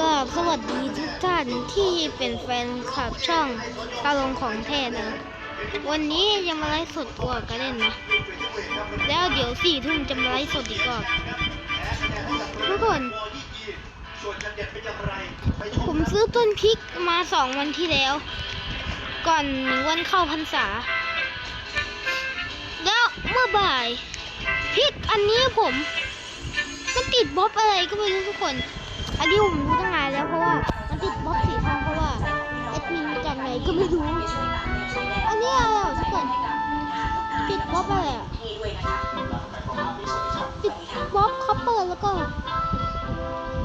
กับสวัสดีทุกท่านที่เป็นแฟนคลับช่องตาลงของแท้นะ วันนี้จะมาไลฟ์สดกว่ากันเล่นนะ แล้วเดี๋ยวสี่ทุ่มจะมาไลฟ์สดอีกรอบทุกคน ผมซื้อต้นพริกมาสองวันที่แล้ว ก่อนวันเข้าพรรษา แล้วเมื่อบ่ายพริกอันนี้ผมมันติดบล็อบอะไรก็ไม่รู้ทุกคนอันนี้ผม ว่ามันติดบล็อบสีทองเพราะว่าแอดมินจากไหนก็ไม่รู้ อันนี้อะไรอะทุกคนติดบล็อบอะไรอะติดบล็อบคัพเปอร์แล้วก็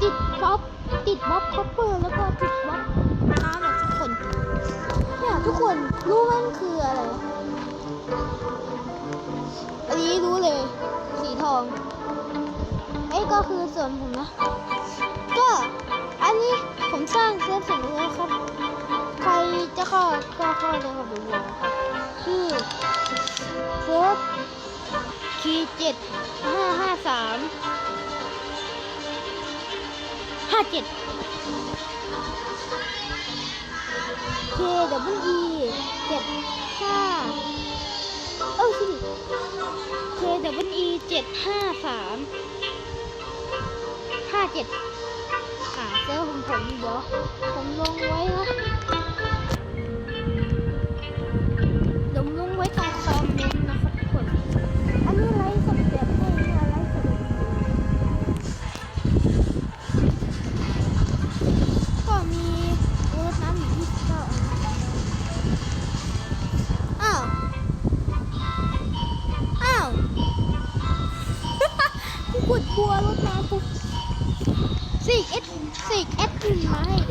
ติดบล็อบติดบล็อบคัพเปอร์แล้วก็ติดบล็อบน้ำอะทุกคนเนี่ยทุกคนรู้มันคืออะไรอันนี้รู้เลย สีทอง เอ้ก็คือส่วนผมนะ นนี้ผมสร้างเซิร์ฟสร็จแล้วครับ ใครจะเข้าก็เข้าเลยครับผมชื่อเซิร์ฟคีเจ็ดห้าห้าสามห้าเจ็ดเคดับเบิลอีเจ็ดห้าเออสิเคดับเบิลอีเจ็ดห้าสามห้าเจ็ด ผมเดี๋ยวผมลงไว้นะผมลงไว้ตรงคอมนต์นะครับทุกคน อันนี้ไลฟ์สดแบบไม่ไลฟ์สดก็มีรถน้ำอยู่ที่เก้าอ้าว อ้าว กูกดบัวรถน้ำกูสิกเอส สิกเ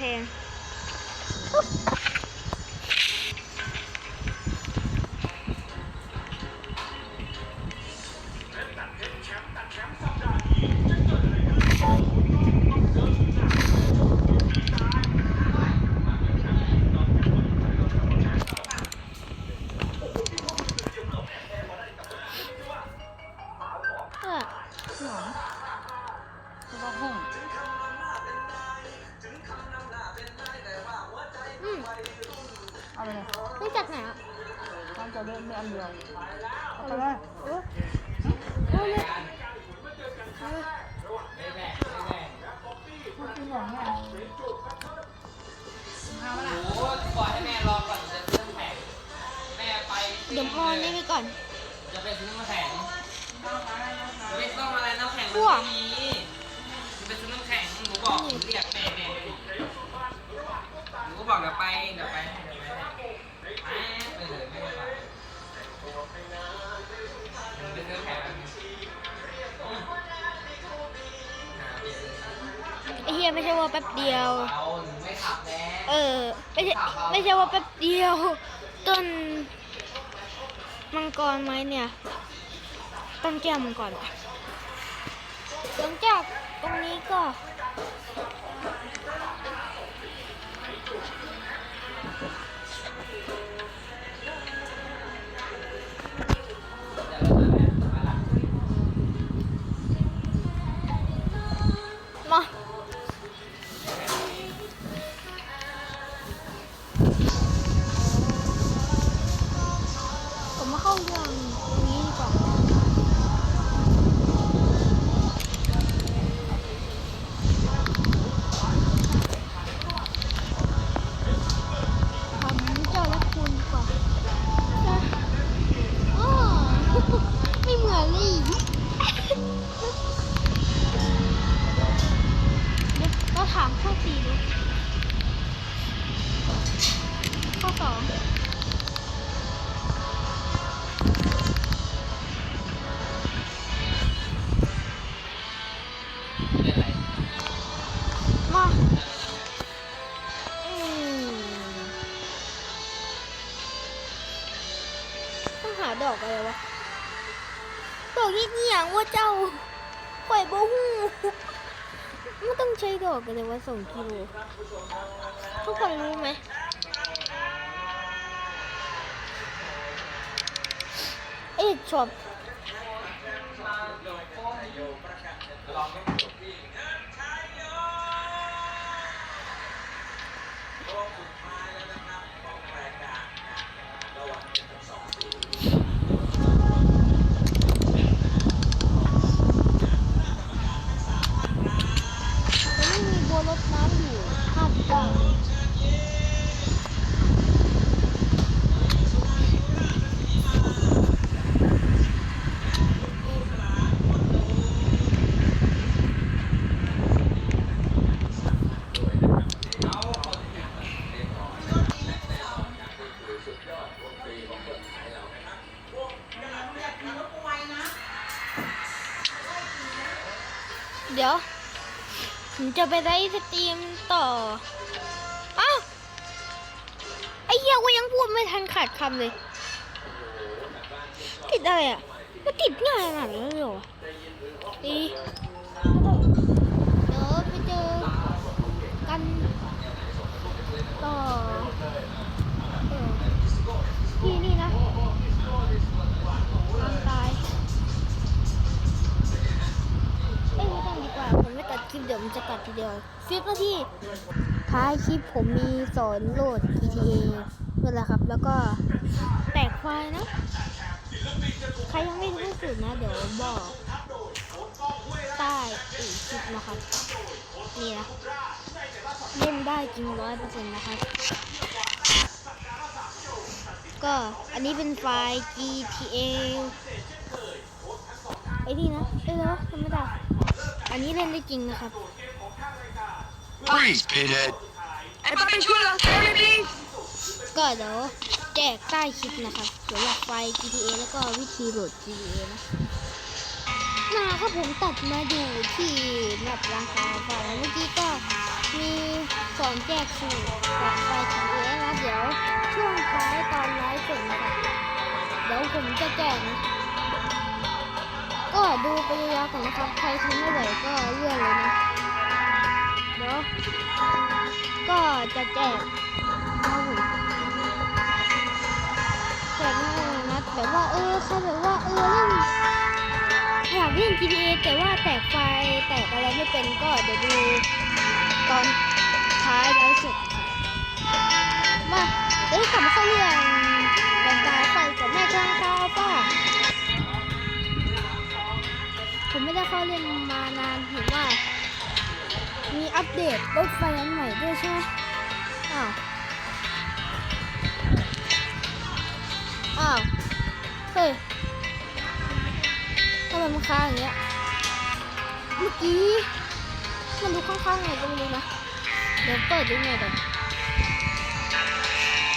Okay. เดียว เออ ไม่ใช่ไม่ใช่ว่าแป๊บเดียว ต้นมังกรไหมเนี่ย ต้นแก้วมังกรหลังจากตรงนี้ก็ อย่งว่าเจ้าข่อยบ่ฮู้ไม่ต้องใช้ดอกกันเลยว่าสองกิโลทุกคนรู้ไหมเอ็ดช็อต จะไปได้สตรีมต่อ อ้าว ไอ้เหี้ยกูยังพูดไม่ทันขาดคำเลย ติดอะไรอะมาติดง่ายขนาดนั้นเลยเหรอดีเดี๋ยวไปเจอกันต่อ คลิปเดี๋ยวมันจะกัดทีเดียวสิบนาทีท้ายคลิปผมมีสอนโหลด GTA นั่นแหละครับ แล้วก็แตกไฟล์นะ ใครยังไม่รู้สูตรนะ เดี๋ยวบอกใต้อีกคลิปนะครับ นี่นะเล่นได้จริงร้อยเปอร์เซ็นต์นะครับ ก็อันนี้เป็นไฟล์ GTA ไอ้นี่นะ เอ้ยแล้วทำไม่ได้ อันนี้เล่นได้จริงนะครับ Freeze, Pinhead. ก็เดี๋ยวแจกใต้คลิปนะครับสำหรับไฟล์ GTA แล้วก็วิธีโหลด GTA นะนะครับผมตัดมาดูที่แมปราคาไฟล์เมื่อกี้ก็มีสอนแจกสูตรกับไฟล์ GTA นะเดี๋ยวช่วงท้ายตอนไลฟ์สดนะครับเดี๋ยวผมจะแจกนะ ก็ดูไปยาวๆก่อนนะครับ ใครทำไม่ไหวก็เลื่อนเลยนะ เดี๋ยว ก็จะแจกเอาผมแจกง่ายเลยนะแบบว่าเออใครแบบว่าเออเล่นอยากเล่น GTA แต่ว่าแตกไฟแตกอะไรไม่เป็นก็เดี๋ยวดูตอนท้ายไลฟ์สดมาเอ้ยกลับมาเข้าเรื่องแบ่งตาไฟกับแม่กลางตาป้า ผมไม่ได้เข้าเล่นมานานเห็นว่า มีอัปเดตรถไฟอันใหม่ด้วยใช่ไหมอ้าว อ้าว เฮ้ยทำไมมันค้างอย่างเงี้ย เมื่อกี้ มันดูข้างๆไงก็ไม่รู้นะ เดี๋ยวเปิดดูหน่อยก่อน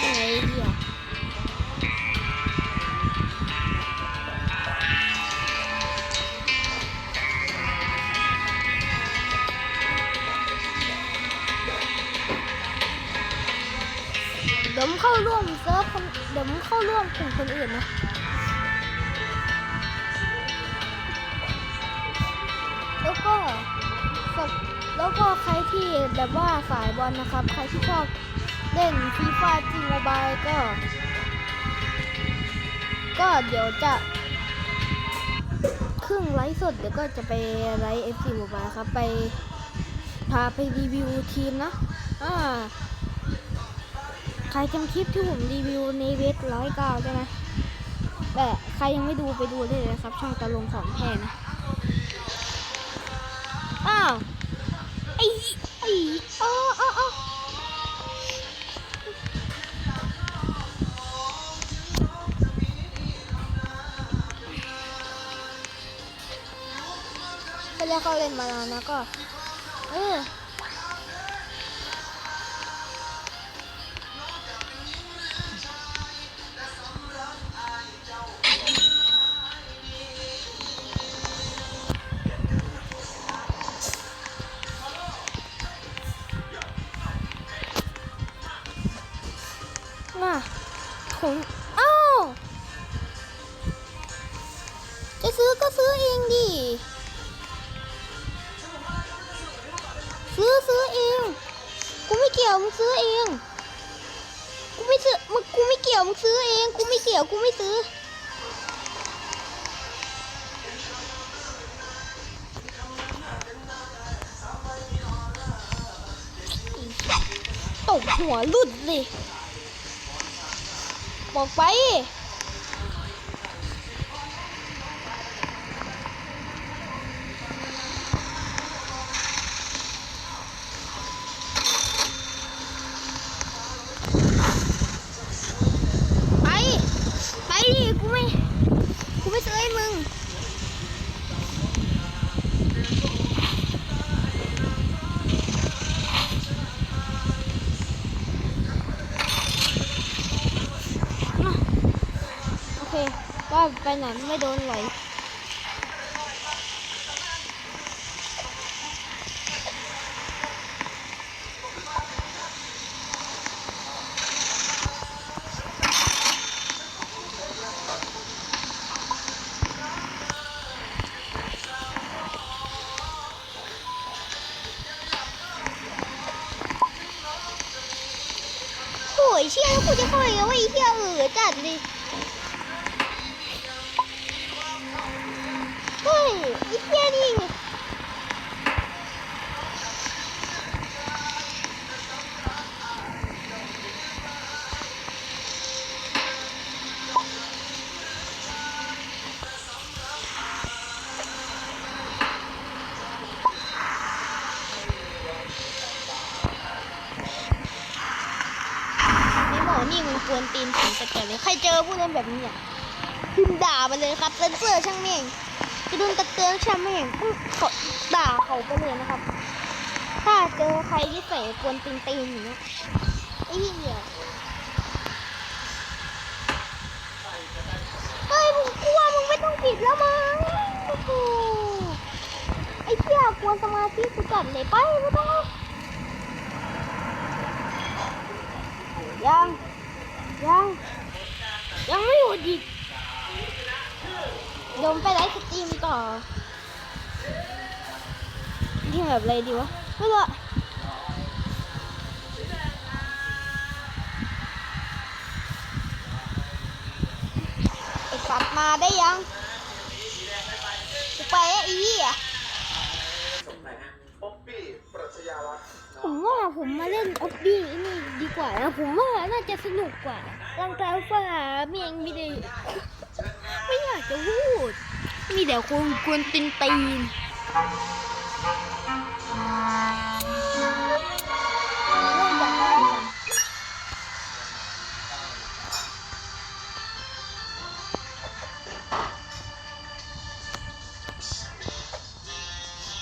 ยังไงดีอะ ยวผมเข้าร่วมเซิร์ฟคนเดี๋ยวผมเข้าร่วมกลุ่มคนอื่นนะแล้วก็แล้วก็ใครที่แบบว่าสายบอลนะครับ ใครที่ชอบเล่นฟีฟ่าจีโมบายก็ ก็เดี๋ยวจะครึ่งไลฟ์สดเดี๋ยวก็จะไปไลฟ์เอฟซีโมบายครับ ไปพาไปรีวิวทีมนะอ่า ครจำคลิปที่ผมรีวิวในเวทร้อยเก้าใช่ไหมแต่ใครยังไม่ดูไปดูได้เลยนะครับ ช่องตะลงของแท้นะ อ้าวไอ้ไอ้อ้อ้าวอ้าวไปเรียกเขาเล่นมานานนะก็ เออ ตกหัวหลุดสิบอกไป ไปหนไม่โดนไหลโอ้ยเชี่ยแล้วกูจะเข้าไปแล้วว่าไอ้เชี่ยเออจัดเฮ้ย ไอ้เหี้นี่มันควรตีนผมแต่เลยใครเจอผู้เล่นแบบนี้อะขึ้นด่าไปเลยครับเซนเซอร์ช่างเม่ง จะโดนตะเตือนช่างเม่งต้องขอด่าเขาไปเลยนะครับ ถ้าเจอใครที่ใส่กวนตีนตีนอย่างเงี้ยไอ้เหี้ยเฮ้ยมึงกลัวมึงไม่ต้องผิดแล้วมั้งไอ้เหี้ยกวนสมาธิกูจัดเลยไปไม่ต้องยังยังยังไม่หยุดอีก เดี๋ยวผมไปไลฟ์สตรีมต่อ ที่แบบอะไรดีวะ ไม่รู้อะไอ้สัตว์มาได้ยังกูไปแล้วอีอะป๊อปปี้ปรัชญาลักษณ์ผมว่าผมมาเล่นออบบี้นี่ดีกว่านะ ผมว่าน่าจะสนุกกว่าร่างกายฝ่าเมียงม่ได้ ไม่อยากจะพูด มีแต่คนกวนตีนตีน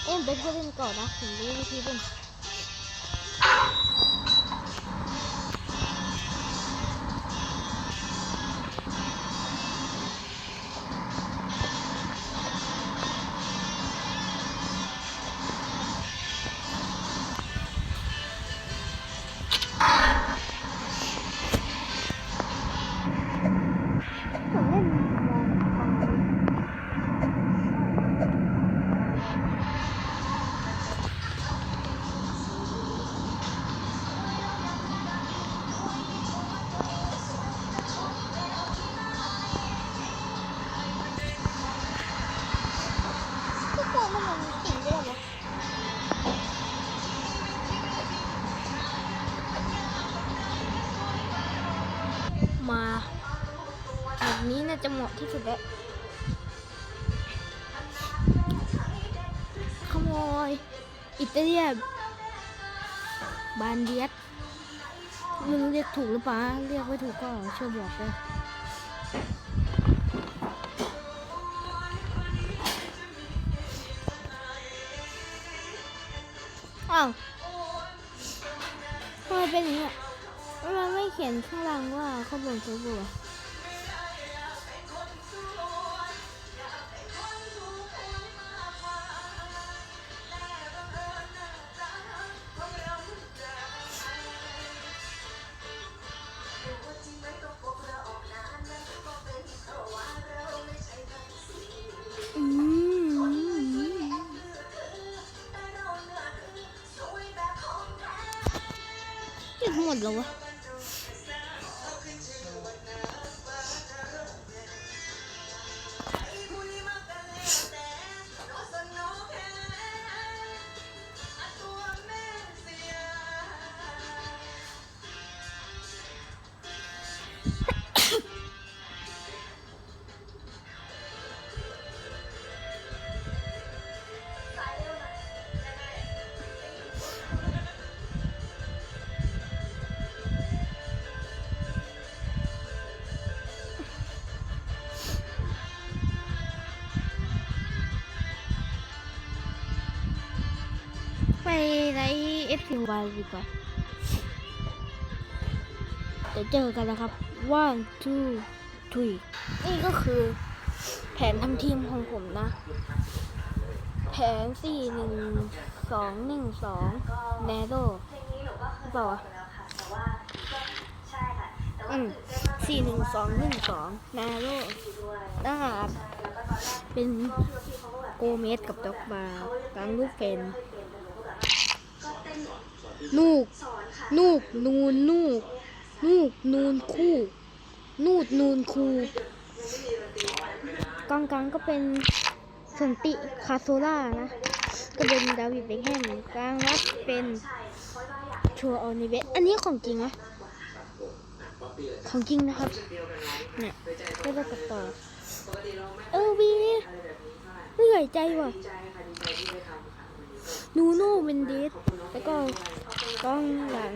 เอ็มเป็นผู้เล่นก่อนนะผมรู้วิธีเล่น ทุกคนมันมันเก่งด้วยเหรอมาแบบนี้น่าจะเหมาะที่สุดแล้วขโมยอิตาเลียนบานเดียสไม่รู้เรียกถูกหรือเปล่าเรียกไม่ถูกก็ช่วยบอกเลย นข้างล่างว่าเขาบ่นเขาบัวะอืมจะหมดแล้ววะ ฟ์เอฟซีบายดีกว่าเดี๋ยวเจอกันนะครับ one two three นี่ก็คือแผนทำทีมของผมนะ แผนสี่หนึ่งสองหนึ่งสองแนโดเปล่าวะอืมสี่หนึ่งสองหนึ่งสองแนโดน่าเป็นโกเมสกับด็อกบาร์กลางลูกเป็น นูก นูกนูนนูก นูกนูนคู่ นูดนูนคูกลางกลางๆก็เป็นสันติคาโซล่านะ ก็เป็นดาวิดเบคแฮมกลางรับเป็นชัวร์ออนิเวสอันนี้ของจริงนะของจริงนะครับ เนี่ยก็จะตัดต่อ เออวีเหนื่อยใจว่ะนูโน่เป็นเดส แล้วก็กล้องหลัง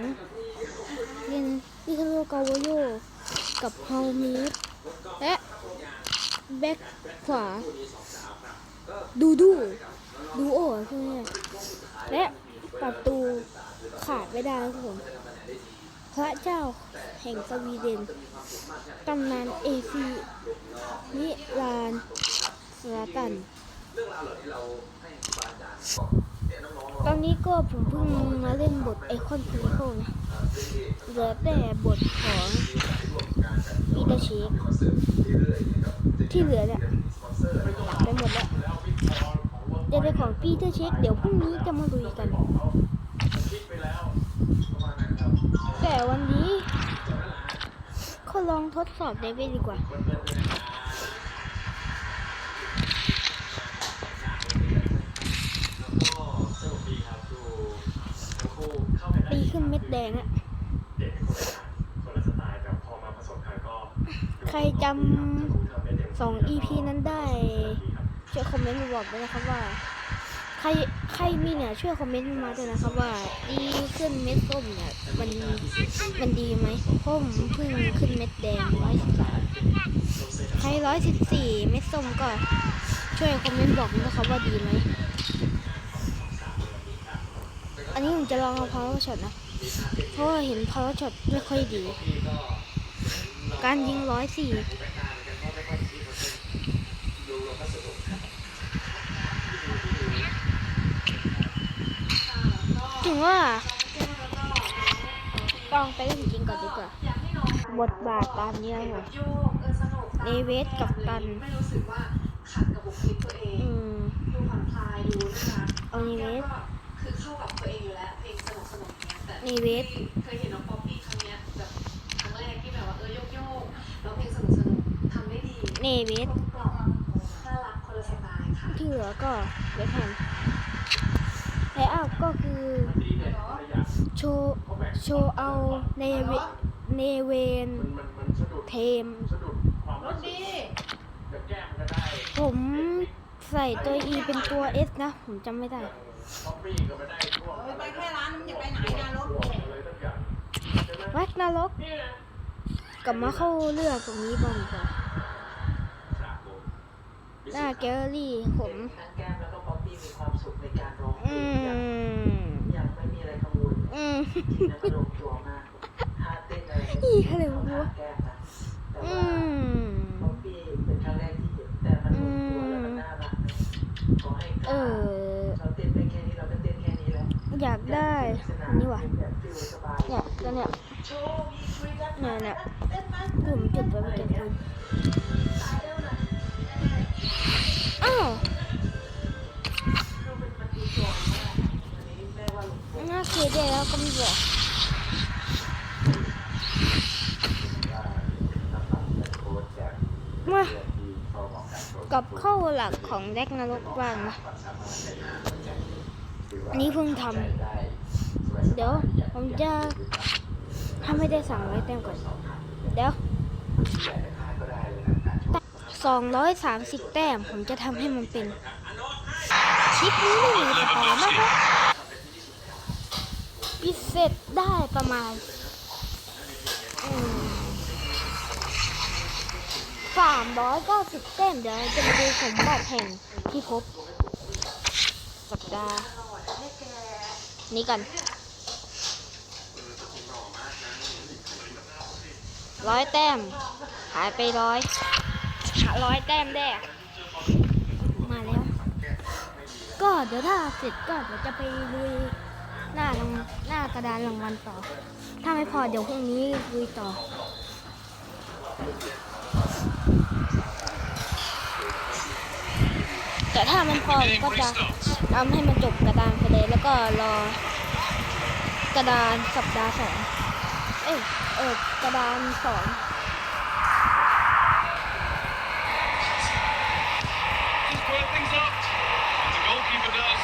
เป็นอิคาโรกาวโยกับเฮามิดและแบ็คขวา ดูดูดูโอ้ใช่ไหมและประตูขาดไม่ได้ครับผม พระเจ้าแห่งสวีเดนตำนานเอซีนิลานสลาตัน ตอนนี้ก็ผมเพิ่งมาเล่นบทไอคอนคริโคนะเหลือแต่บทของปีเตอร์เชคที่เหลือเนี่ยไปหมดแล้วเดี๋ยวในของปีเตอร์เชคเดี๋ยวพรุ่งนี้จะมาลุยกัน แต่วันนี้ก็ลองทดสอบเลเวลดีกว่า ปีขึ้นเม็ ดแดงอะใครจำสอง EP นั้นได้ช่วยคอมเมนต์มาบอกด้วยนะครับว่า ใครใครมีเนี่ยช่วยคอมเมนต์มาด้วยนะครับว่า ดีขึ้นเม็ดส้มเนี่ยมันมันดีไหมเพราะผมเพิ่งขึ้นเม็ดแดงร้อยสิบสามใครร้อยสิบสี่เม็ดส้มก็ช่วยคอมเมนต์บอกนะครับว่าดีไหมอันนี้ผมจะลองเอาพาวเวอร์ช็อตนะ เพราะว่าเห็นพาวเวอร์ช็อตไม่ค่อยดี การยิงร้อยสี่ถึงว่าต้องไปเล่นจริงก่อนดีกว่า บทบาทตามนี้ครับผมโยกเออสนุกเนเวสกับตันไม่รู้สึกว่าขัดกับบุคลิกตัวเองอืมดูผ่อนคลายดูนะคะเอาเนเวสก็คือเข้ากับตัวเองอยู่แล้วเพลงสนุกสนุก ๆเนี้ยแต่เนเวสเคยเห็นน้องป๊อปปี้ครั้งเนี้ยแบบครั้งแรกที่แบบว่าเออโยกโยกแล้วเพลงสนุกสนุกๆทำได้ดีเนเวสกล่อมน่ารักคนละสไตล์ค่ะที่เหลือก็เวทแฮมไลอัพก็คือโชว์โชว์เอาเนเวเนเวนเทมรถดีผมใส่ตัว E เป็นตัว S นะ ผมจำไม่ได้เออไปแค่ร้านมันอย่าไปไหนนะรถ วัดนรกกลับมาเข้าเรื่องตรงนี้บ้างดีกว่าหน้าแกลเลอรี่ผมทั้งแก้มแล้วก็ป๊อปปี้มีความสุขในการร้องเพลอืงอย่างมอย่างไม่มีอะไรกังวลอืมแล้วก็ลงตัวมากท่าเต้นอะไรอีอะไรวะ กนรกบ้างนะอันนี้เพิ่งทำเดี๋ยวผมจะถ้าไม่ได้สั่งไว้แต้มก่อน เดี๋ยวสองร้อยสามสิบแต้ม ผมจะทำให้มันเป็นคลิปนี้ไม่มีสปอยนะครับพิเศษได้ประมาณสามร้อยเก้าสิบแต้มเดี๋ยวเราจะมาดูสมบัติแห่ง ที่พบสัปดาห์นี้กันร้อยแต้ม หายไปร้อยร้อยแต้มแดกมาแล้ว ก็เดี๋ยวถ้าเสร็จก็เดี๋ยวจะไปลุยหน้ารางหน้ากระดานรางวัลต่อ ถ้าไม่พอเดี๋ยวพรุ่งนี้ลุยต่อ แต่ ถ้ามันพอผมก็จะทำให้มันจบกระดานไปเลยแล้วก็รอกระดานสัปดาห์สองเอ้ยเออกระดานสอง Just work things up. And the goalkeeper does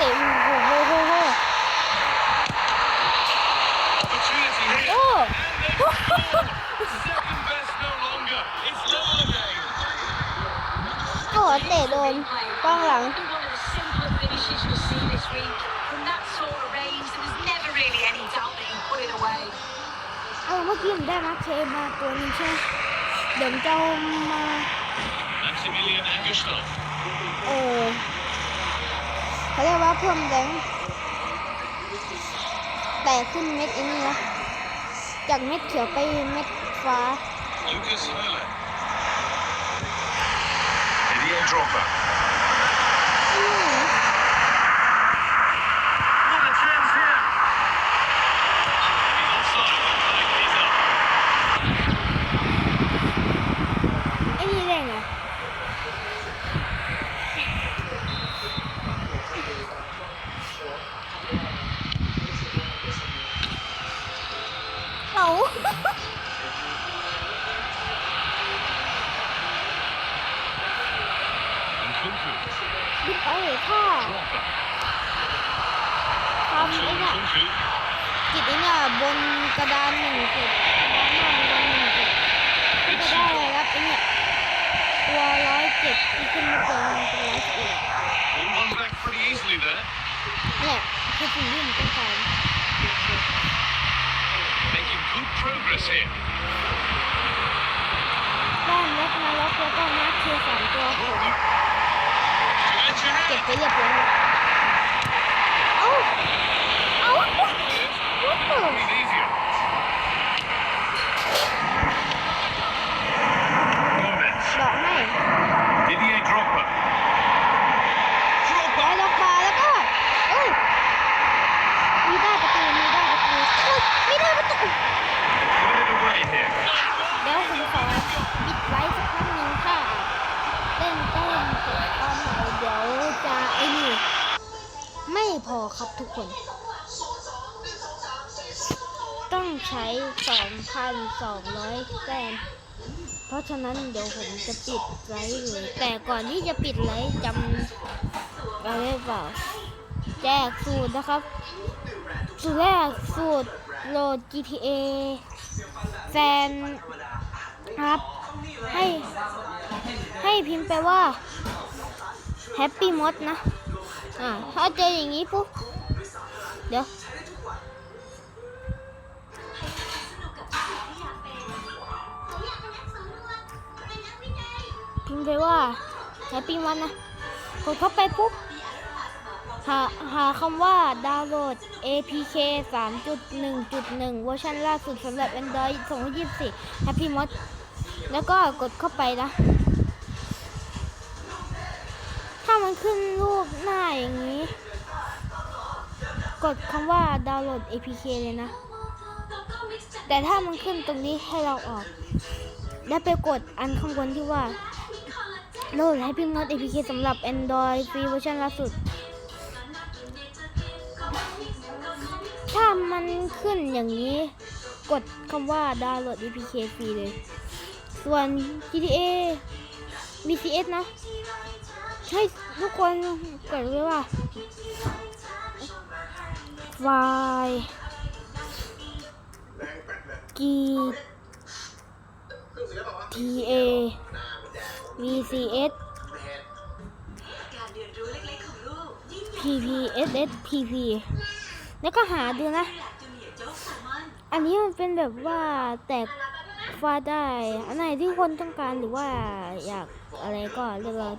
ตะโอ้โหโหโหโอ้โหเตะโดนกล้องหลัง เออเมื่อกี้ผมได้มาเคมาตัวนึงใช่เดี๋ยวจะมาเออ เขาเรียกว่าเพิ่มแรงแต่ขึ้นเม็ดอันนี้นะจากเม็ดเขียวไปเม็ดฟ้า Lucas Höhle. Didier Drogba. อืม What a chance here. He's offside. Looks like he's up. ไอ้นี่ได้ไงเอา And Kunku. บิดไปถ้า Drogba. ทำไอ้เนี่ย Kunku. จิตไอ้เนี่ยบนกระดานหนึ่งจุดกระดานหน้าบนหนึ่งจุดก็จะได้รับไอ้เนี่ยตัวร้อยเจ็ดที่ขึ้นมาเป็น เป็นร้อยสิบเอ็ด All won back pretty easily there. เนี่ยคือสิ่งที่ผมต้องการ Making good progress here. ด้านเล็กมาล็อกแล้วก็มาร์คเคสามตัวผม To edge เก็บ ahead. ไปเรียบร้อยแล้วเอ้า เอ้าวุ้บ It's easier. Gomez. บอกให้ Didier Drogba. ย้ายล็อกมาแล้วก็เอ้ยมีได้ประตูมีได้ประตูเฮ้ยมีได้ประตู Put it away here. เดี๋ยวผมขอปิดไว้สักพักหนึ่งค่ะเล่นแต้มเสร็จตอนไหนเดี๋ยวจะไอ้นี่ ไม่พ อครับทุกคน ต้องใช้ 2,200แต้มเพราะฉะนั้นเดี๋ยวผมจะปิดไลฟ์เลย แต่ก่อนที่จะปิดไลฟ์จำอะไรเปล่าแจกสูตรนะครับ สูตรแรกสูตรโหลด GTA แฟนครับให้ให้พิมพ์ไปว่า Happy Mod นะ อ่าถ้าเจออย่างนี้ปุ๊บ เดี๋ยว พิมพ์ไปว่า Happy Mod นะ กดเข้าไปปุ๊บ หาหาคำว่าดาวน์โหลด APK 3.1.1 เวอร์ชันล่าสุดสำหรับ Android 2024 Happy Mod แล้วก็กดเข้าไปนะ ถ้ามันขึ้นรูปหน้าอย่างนี้ กดคำว่าดาวน์โหลด APK เลยนะ แต่ถ้ามันขึ้นตรงนี้ให้เราออก แล้วไปกดอันข้างบนที่ว่าโหลด Happy Mod APK สำหรับ Android ฟรีเวอร์ชันล่าสุด ถ้ามันขึ้นอย่างนี้ กดคำว่าดาวน์โหลด APK ฟรีเลย ส่วน GTA VCS นะ ให้ทุกคนเกดไว้ว่าไฟล์ G T A VCS P P S S P P แล้วก็หาดูนะ อันนี้มันเป็นแบบว่าแตกฟล์ได้ อันไหนที่คนต้องการหรือว่าอยากอะไรก็เลือกเอา